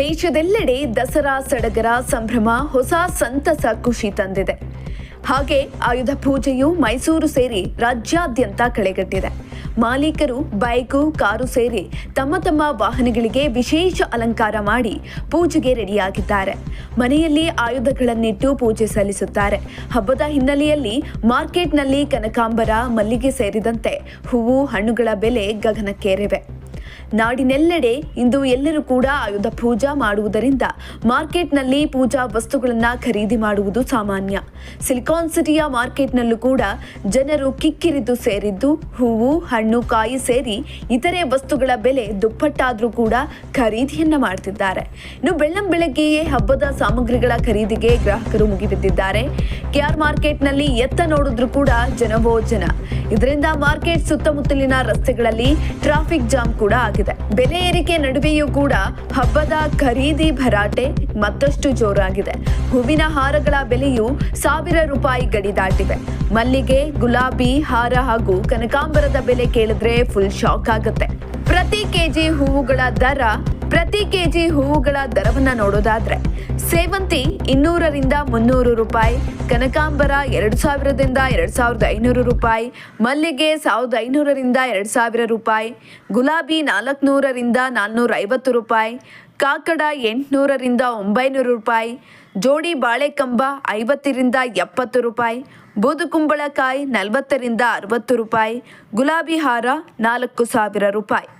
ದೇಶದೆಲ್ಲೆಡೆ ದಸರಾ, ಸಡಗರ, ಸಂಭ್ರಮ ಹೊಸ ಸಂತಸ ಖುಷಿ ತಂದಿದೆ. ಹಾಗೆ ಆಯುಧ ಪೂಜೆಯು ಮೈಸೂರು ಸೇರಿ ರಾಜ್ಯಾದ್ಯಂತ ಕಳೆಗಟ್ಟಿದೆ. ಮಾಲೀಕರು, ಬೈಕು, ಕಾರು ಸೇರಿ ತಮ್ಮ ತಮ್ಮ ವಾಹನಗಳಿಗೆ ವಿಶೇಷ ಅಲಂಕಾರ ಮಾಡಿ ಪೂಜೆಗೆ ರೆಡಿಯಾಗಿದ್ದಾರೆ. ಮನೆಯಲ್ಲಿ ಆಯುಧಗಳನ್ನಿಟ್ಟು ಪೂಜೆ ಸಲ್ಲಿಸುತ್ತಾರೆ. ಹಬ್ಬದ ಹಿನ್ನೆಲೆಯಲ್ಲಿ ಮಾರ್ಕೆಟ್ನಲ್ಲಿ ಕನಕಾಂಬರ, ಮಲ್ಲಿಗೆ ಸೇರಿದಂತೆ ಹೂವು, ಹಣ್ಣುಗಳ ಬೆಲೆ ಗಗನಕ್ಕೇರಿವೆ. ನಾಡಿನೆಲ್ಲೆಡೆ ಇಂದು ಎಲ್ಲರೂ ಕೂಡ ಆಯುಧ ಪೂಜಾ ಮಾಡುವುದರಿಂದ ಮಾರ್ಕೆಟ್ನಲ್ಲಿ ಪೂಜಾ ವಸ್ತುಗಳನ್ನು ಖರೀದಿ ಮಾಡುವುದು ಸಾಮಾನ್ಯ. ಸಿಲಿಕಾನ್ ಸಿಟಿಯ ಮಾರ್ಕೆಟ್ನಲ್ಲೂ ಕೂಡ ಜನರು ಕಿಕ್ಕಿರಿದು ಸೇರಿದ್ದು, ಹೂವು, ಹಣ್ಣು, ಕಾಯಿ ಸೇರಿ ಇತರೆ ವಸ್ತುಗಳ ಬೆಲೆ ದುಪ್ಪಟ್ಟಾದರೂ ಕೂಡ ಖರೀದಿಯನ್ನ ಮಾಡ್ತಿದ್ದಾರೆ. ಇನ್ನು ಬೆಳ್ಳಂ ಬೆಳಗ್ಗೆಯೇ ಹಬ್ಬದ ಸಾಮಗ್ರಿಗಳ ಖರೀದಿಗೆ ಗ್ರಾಹಕರು ಮುಗಿಬಿದ್ದಿದ್ದಾರೆ. ಕೆಆರ್ ಮಾರ್ಕೆಟ್ನಲ್ಲಿ ಎತ್ತ ನೋಡಿದ್ರು ಕೂಡ ಜನವೋ ಜನ ಇದರಿಂದ ಮಾರ್ಕೆಟ್ ಸುತ್ತಮುತ್ತಲಿನ ರಸ್ತೆಗಳಲ್ಲಿ ಟ್ರಾಫಿಕ್ ಜಾಮ್ ಕೂಡ ಆಗಿದೆ. ಬೆಲೆ ಏರಿಕೆ ನಡುವೆಯೂ ಕೂಡ ಹಬ್ಬದ ಖರೀದಿ ಭರಾಟೆ ಮತ್ತಷ್ಟು ಜೋರಾಗಿದೆ. ಹೂವಿನ ಹಾರಗಳ ಬೆಲೆಯು ಸಾವಿರ ರೂಪಾಯಿ ಗಡಿ ದಾಟಿವೆ. ಮಲ್ಲಿಗೆ, ಗುಲಾಬಿ ಹಾರ ಹಾಗೂ ಕನಕಾಂಬರದ ಬೆಲೆ ಕೇಳಿದ್ರೆ ಫುಲ್ ಶಾಕ್ ಆಗುತ್ತೆ. ಪ್ರತಿ ಕೆಜಿ ಹೂವುಗಳ ದರ ಪ್ರತಿ ಕೆಜಿ ಹೂವುಗಳ ದರವನ್ನ ನೋಡೋದಾದ್ರೆ ಸೇವಂತಿ ಇನ್ನೂರರಿಂದ ಮುನ್ನೂರು ರೂಪಾಯಿ, ಕನಕಾಂಬರ ಎರಡು ಸಾವಿರದಿಂದ ಎರಡು ಸಾವಿರದ ಐನೂರು ರೂಪಾಯಿ, ಮಲ್ಲಿಗೆ ಸಾವಿರದ ಐನೂರರಿಂದ ಎರಡು ಸಾವಿರ ರೂಪಾಯಿ, ಗುಲಾಬಿ ನಾಲ್ಕುನೂರರಿಂದ ನಾನ್ನೂರ ಐವತ್ತು ರೂಪಾಯಿ, ಕಾಕಡ ಎಂಟುನೂರರಿಂದ ಒಂಬೈನೂರು ರೂಪಾಯಿ, ಜೋಡಿ ಬಾಳೆಕಂಬ ಐವತ್ತರಿಂದ ಎಪ್ಪತ್ತು ರೂಪಾಯಿ, ಬೂದುಕುಂಬಳಕಾಯಿ ನಲವತ್ತರಿಂದ ಅರವತ್ತು ರೂಪಾಯಿ, ಗುಲಾಬಿ ಹಾರ ನಾಲ್ಕು ಸಾವಿರ ರೂಪಾಯಿ.